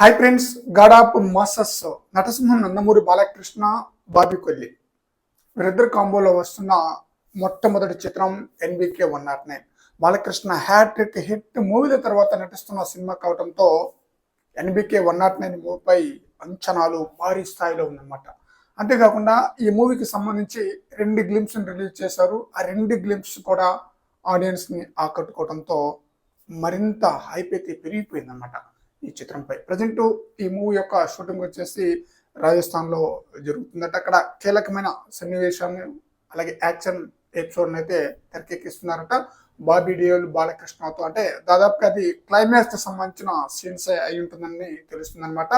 Hi friends god of masses నటసింహం Nandamuri Balakrishna Bobby Kolli. వీరిద్దరు కాంబోలో వస్తున్న మొట్టమొదటి చిత్రం NBK one naught nine. Balakrishna hat-trick hit మూవీల తర్వాత నటిస్తున్న సినిమా కావడంతో ఎన్బికే వన్ నాట్ నైన్ మూవీపై అంచనాలు భారీ స్థాయిలో ఉందన్నమాట. అంతేకాకుండా ఈ మూవీకి సంబంధించి రెండు గ్లిమ్స్ రిలీజ్ చేశారు. ఆ రెండు గ్లిమ్స్ కూడా ఆడియన్స్ని ఆకట్టుకోవడంతో మరింత హైప్ అయితే పెరిగిపోయిందన్నమాట. ఈ చిత్రంపై. ప్రజెంట్ ఈ మూవీ యొక్క షూటింగ్ వచ్చేసి రాజస్థాన్లో జరుగుతుందట. అక్కడ కీలకమైన సన్నివేశాన్ని అలాగే యాక్షన్ ఎపిసోడ్ అయితే తెరకెక్కిస్తున్నారట. బాబీ డియోల్ బాలకృష్ణతో అంటే దాదాపుగా అది క్లైమాక్స్కి సంబంధించిన సీన్స్ అయి ఉంటుందని తెలుస్తుంది అనమాట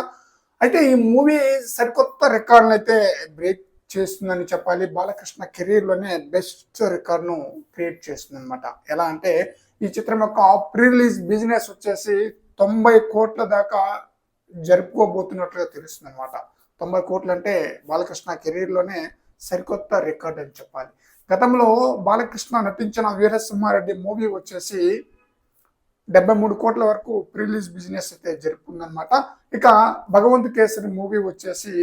అయితే ఈ మూవీ సరికొత్త రికార్డును అయితే బ్రేక్ చేస్తుందని చెప్పాలి. బాలకృష్ణ కెరీర్లోనే బెస్ట్ రికార్డును క్రియేట్ చేస్తుంది అనమాట ఎలా అంటే ఈ చిత్రం యొక్క ప్రీ రిలీజ్ బిజినెస్ వచ్చేసి తొంభై కోట్ల దాకా జరుపుకోబోతున్నట్లుగా తెలుస్తుంది అనమాట తొంభై కోట్లు అంటే బాలకృష్ణ కెరీర్లోనే సరికొత్త రికార్డ్ అని చెప్పాలి. గతంలో బాలకృష్ణ నటించిన వీరసింహారెడ్డి మూవీ వచ్చేసి డెబ్బై మూడు కోట్ల వరకు ప్రిలీజ్ బిజినెస్ అయితే జరుపుకుందనమాట ఇక భగవంత్ కేసరి మూవీ వచ్చేసి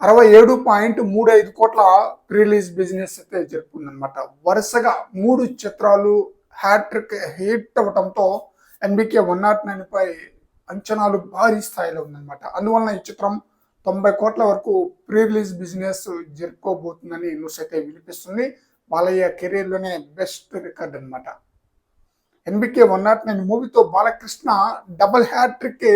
అరవై ఏడు పాయింట్ మూడు ఐదు కోట్ల ప్రిలీజ్ బిజినెస్ అయితే జరుపుకుందనమాట వరుసగా మూడు చిత్రాలు హ్యాట్రిక్ హిట్ అవ్వటంతో ఎన్బికే వన్ నాట్ నైన్ పై అంచనాలు భారీ స్థాయిలో ఉందన్నమాట. అందువలన ఈ చిత్రం తొంభై కోట్ల వరకు ప్రీ రిలీజ్ బిజినెస్ జరుపుకోబోతుందని న్యూస్ అయితే వినిపిస్తుంది. బాలయ్య కెరీర్లోనే బెస్ట్ రికార్డ్ అనమాట ఎన్బికే వన్ నాట్ నైన్ మూవీతో బాలకృష్ణ డబల్ హ్యాట్రిక్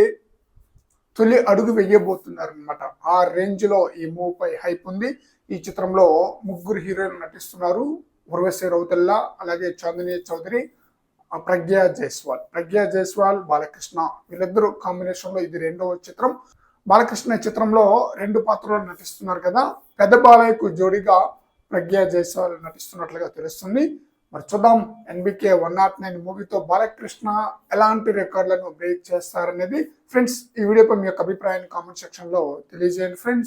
తొలి అడుగు వేయబోతున్నారు అనమాట ఆ రేంజ్లో ఈ మూవీపై హైప్ ఉంది. ఈ చిత్రంలో ముగ్గురు హీరోలు నటిస్తున్నారు. ఉర్వశి రౌతల్లా అలాగే చాందినీ చౌదరి. ప్రజ్ఞా జైస్వాల్. ప్రజ్ఞా జైస్వాల్ బాలకృష్ణ. వీళ్ళిద్దరూ కాంబినేషన్లో ఇది రెండవ చిత్రం. బాలకృష్ణ చిత్రంలో రెండు పాత్రలు నటిస్తున్నారు కదా పెద్ద బాలయ్యకు జోడిగా ప్రజ్ఞా జైస్వాల్ నటిస్తున్నట్లుగా తెలుస్తుంది. మరి చూద్దాం ఎన్బికే వన్ నాట్ నైన్ మూవీతో బాలకృష్ణ ఎలాంటి రికార్డులను బ్రేక్ చేస్తారనేది. ఫ్రెండ్స్ ఈ వీడియోపై మీ యొక్క అభిప్రాయాన్ని కామెంట్ సెక్షన్లో తెలియజేయండి ఫ్రెండ్స్.